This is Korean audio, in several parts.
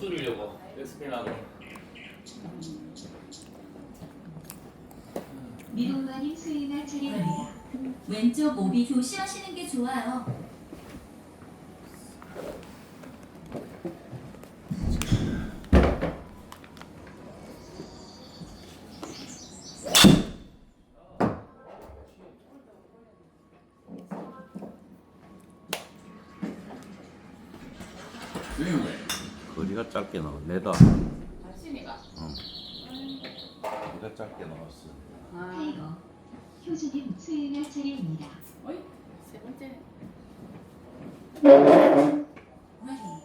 줄이려고 스피나고 미동만이 수행할 차례입니다. 왼쪽 오비 조심하시는 게 좋아요. 거리가 짧게 나와. 내다. 신이가. 거리가 짧게 나왔어. 타이거 효주님 수행할 차례입니다. 어이, 세 번째. Ready.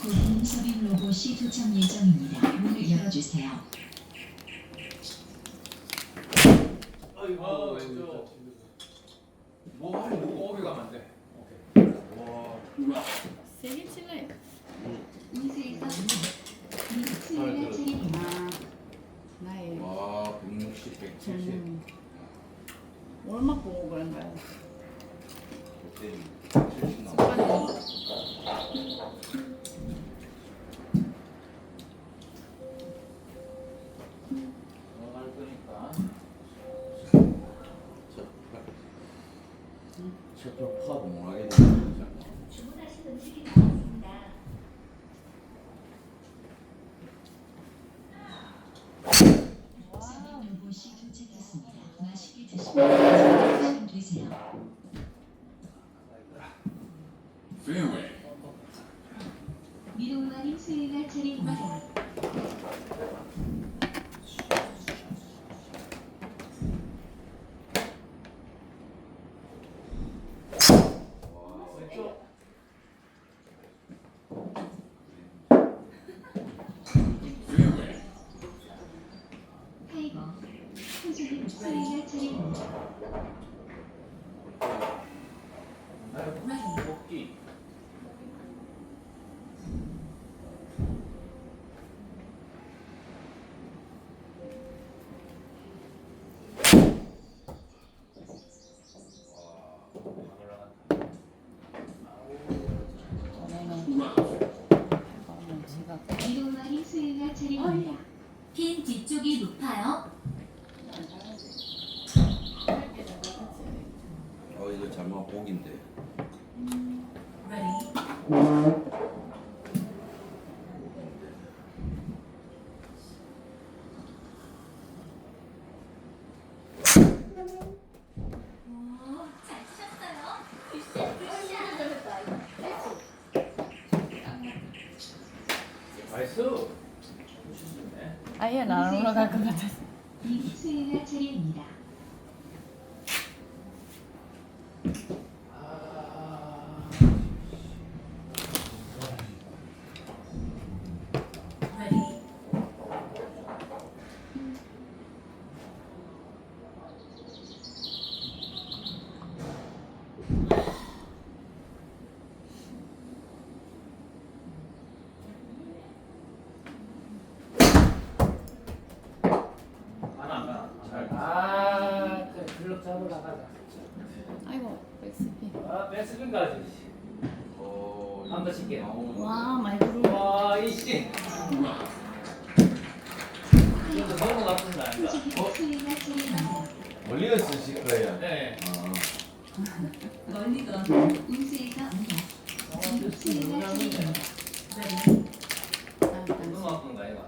곧 인수빈 로봇이 도착 예정입니다. 문을 열어주세요. 아이고 왼쪽 뭐 하니 뭐 오비 가면 안 돼 오케이 칠래. 차례입니다. 아, 나의 와, 160, 170. 음, 얼마 보고 그런 거야? 그때 170 စီရ Fairway 핀 뒤쪽이 높아요. 어 이거 잘못 복인데. Ready. 오, 잘 치셨어요. 굿샷, 굿샷. 나이스 멋있네 아예 안올라갈 것 같아서. 민 수행할 차례입니다. Ready. 가나 안 가나 잘아 글럽 잡으러 가자 아이고, 아 어, 한번 칠게요. 나오는 거. 와, 많이 들어. 와 이씨 이거 너무 나쁜 거 아닌가. 멀리가 쓰실 거예요. 네 아, 멀리건. 차례입니다. Ready. 너무 나쁜 거 아이가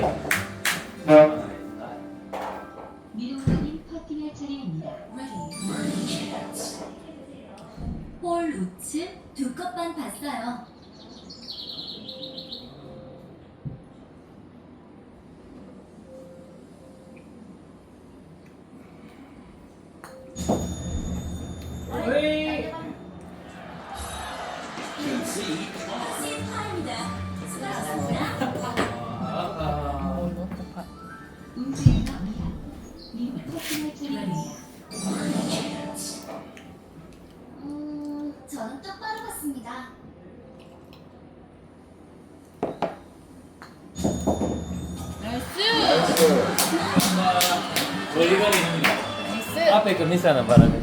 何? Apa yang kemisah nampak ni?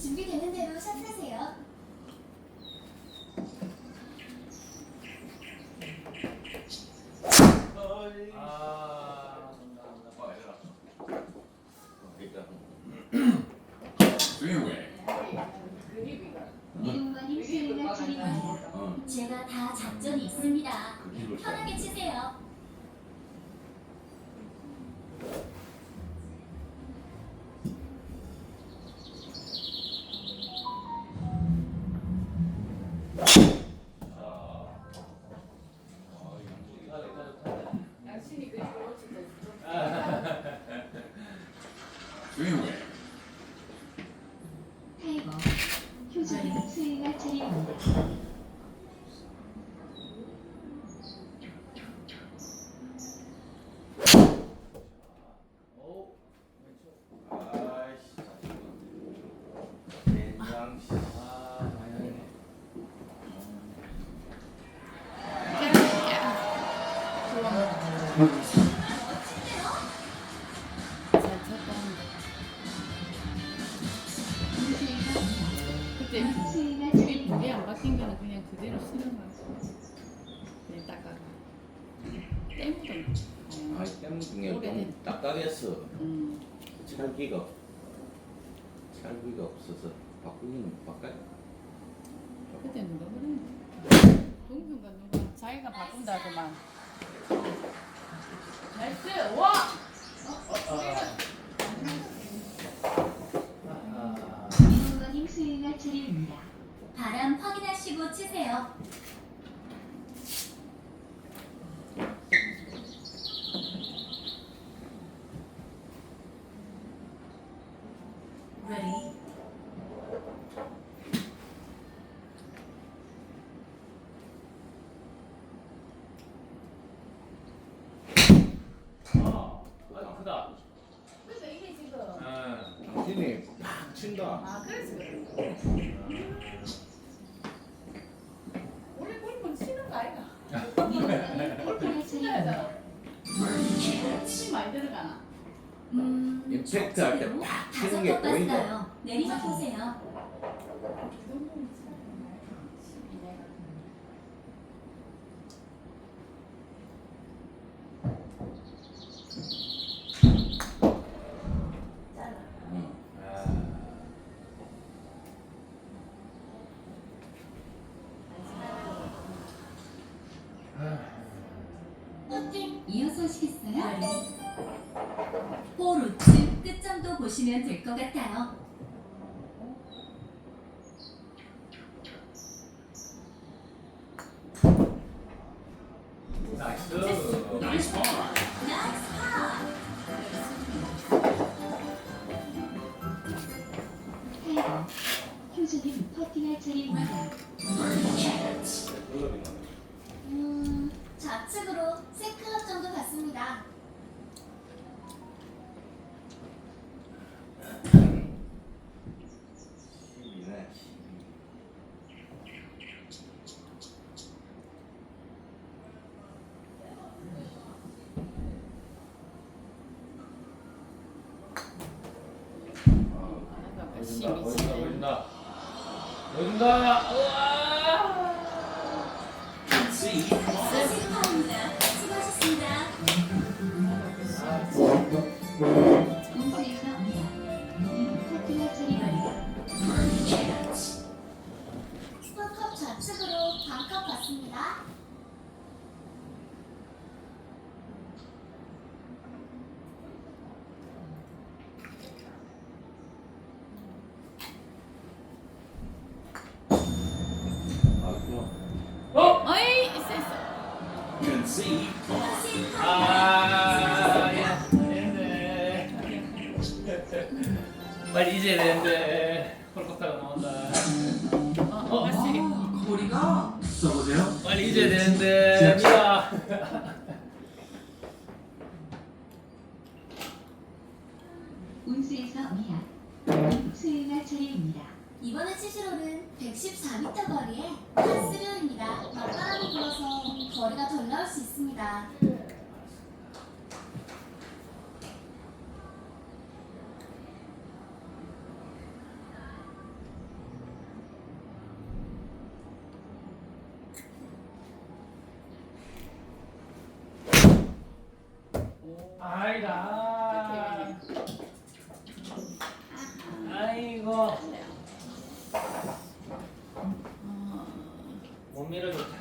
준비되는 대로 샷하세요. Anyway, 근데 집이 물에 안 박힌 거는 그냥 그대로 쓰는 아, 딱딱했어. 음. 찰기가 찰기가 없어서 바꾸기는 바꿔. 그때 누가 그랬는데 동료가 누가 자기가 바꾼다더만. 나이스! 와! 어, 어, 어. 길입니다. 바람 확인하시고 치세요. 스펙트 할때팍 치는 게 보인다. 내리막 보세요. 음. 보시 보여준다. 우와. 빨리 이제 되는데. 콜카타가 나온다. 어, 어, 다시. 거리가 써보세요. 빨리 이제 되는데. 미야. 운수에서 미야. 수행할 차례입니다. 이번에 치실 홀은 114m 거리에 파스류입니다. 맞바람이 불어서 거리가 덜 나올 수 있습니다. 아이다. 아이고. 어, 못 밀어줬다.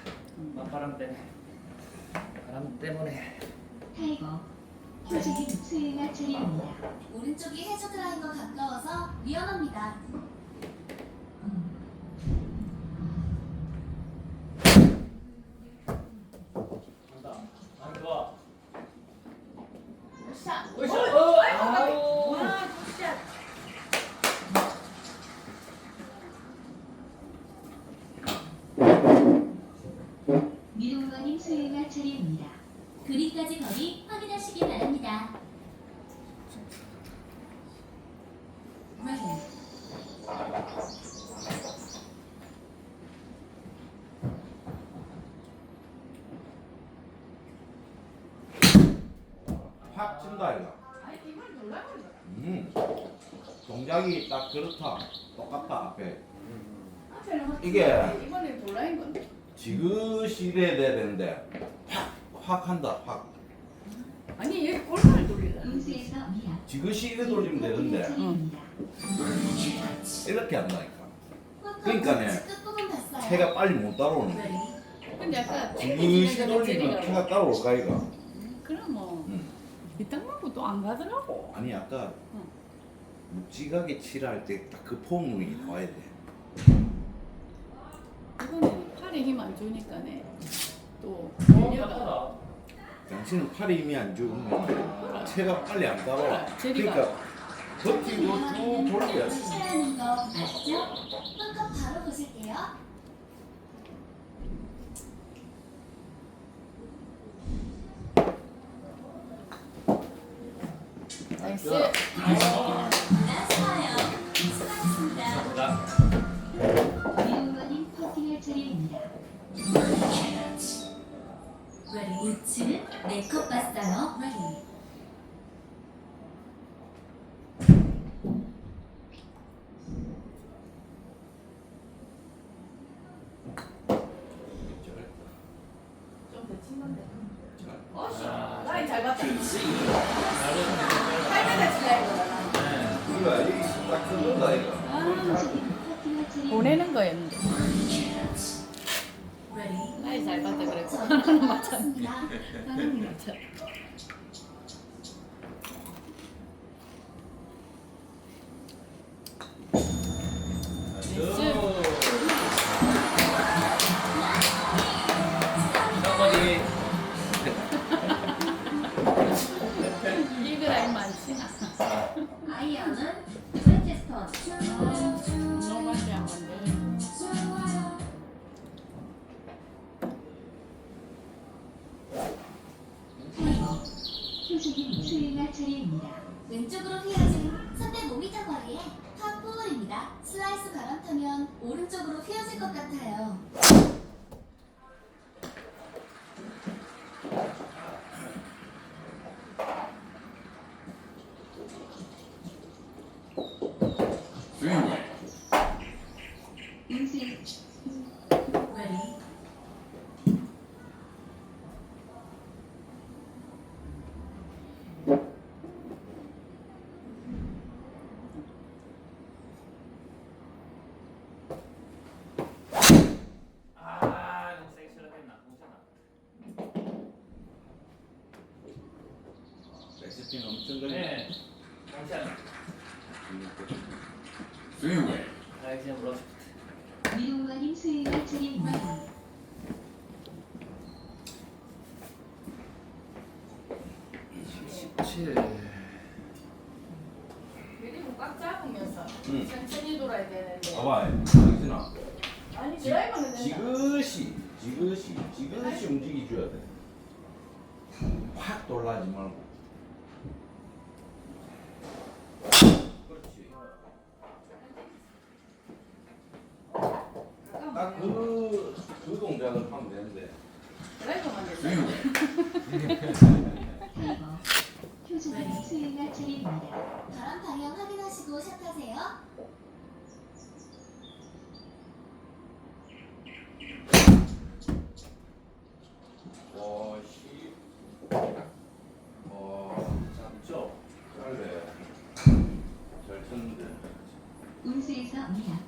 맞바람 때문에. 바람 때문에. 타이거 효주님 수행할 차례입니다. 오른쪽이 해저 드라이버 가까워서 위험합니다. 안 좋아. 샷. 으쌰. 어, 아우. 와, 굿샷. 미동관님 수행할 차례입니다. 그린까지 거리 확인하시기 바랍니다. 레디 확 찐다, 이거. 음. 동작이 딱 그렇다. 똑같다, 앞에. 아, 이게- 이번에 놀라인 건데. 지그시 이래야 되는데, 확, 확 한다, 확. 아니 얘 골반을 미야. 지그시 이래 돌리면 되는데. 이렇게 한다니까. 그러니까네. 채가 빨리 못 따라오는 거야. 근데 아까 지그시 돌리면 채가 따라올까, 이거? 그럼 뭐 응. 이딴 거고 또 안 가더라고. 아니, 아까 응. 묵직하게 칠할 때 딱그 폼이 나와야 돼. 이거는 팔에 힘 안 주니까네. 또 어, 밀려가. 나쁘다. 당신은 팔에 힘이 안 좋으면 채가 빨리 안. 그래, 제리가. 그러니까 버티고 쭉 돌려야 돼. 거 아시죠? 홀컵 바로 보실게요. 입니다. 레디 우측 네컵 봤어요. 레디. 좀 데친 건데. 아, 라인 잘 봤다. 보내는 거였는데. 나이 잘 봤다 그랬고 하나는 맞췄는데 아이언은 맨체스터 응. 천천히 돌아야 되는데. 봐봐, 당신아. 아니 드라이버는 된다. 지그시, 지그시, 지그시 움직여줘야 돼. 확 돌라지 말고. 그렇지. 딱 그, 그 동작을 하면 되는데. 드라이버만 된다. Fairway. 타이거 효 수행할 차례입니다. 바람 방향 확인하시고 샷하세요. 와, 씨. 와, 잡죠 잘래. 잘 쳤는데. 운세에서 미야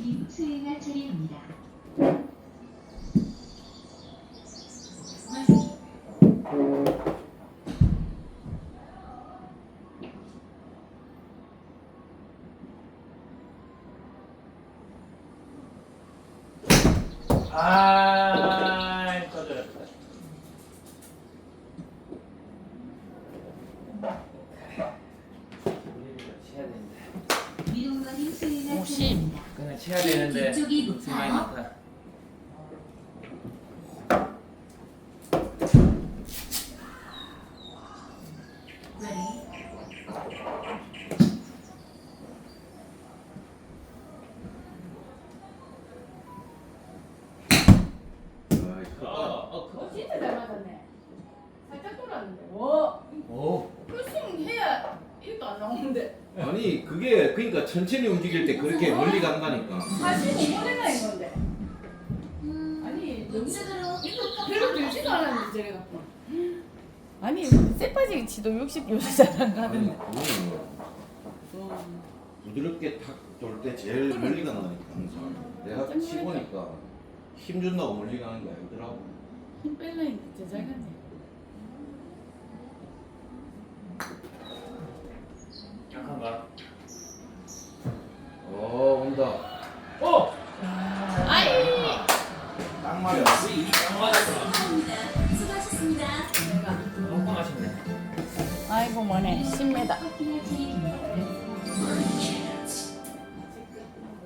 님 수행할 차례입니다. Ready? 아 꺼져라 수행할. 차례입니다. 그냥 치야 되는데 뒤쪽이 생각이 높아요. 많다 Ready? 아이, 크다. 어 진짜 잘 맞았네. 살짝 돌았는데. 와. 오. 풀스윙 해야 1도 안 나오는데. 아니, 그게, 그러니까 천천히 움직일 때 그렇게 멀리 간다니까. 45번이나 인 건데. 음, 아니 너무 별로 들지도 않았는데 갖고. 아니 세빠지기 치도 60 요새 잘안 아니, 가던데. 그거는 부드럽게 탁 돌 때 제일 멀리 간다니까, 항상. 내가 치보니까 힘 준다고 멀리 가는 게 아니더라고. 힘 뺄라 했는데 진짜 잘 갔네.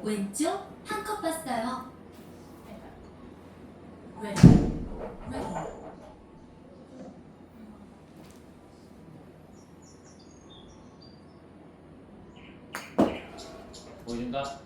왼쪽 한 컵 봤어요. Ready? Ready? 보여준다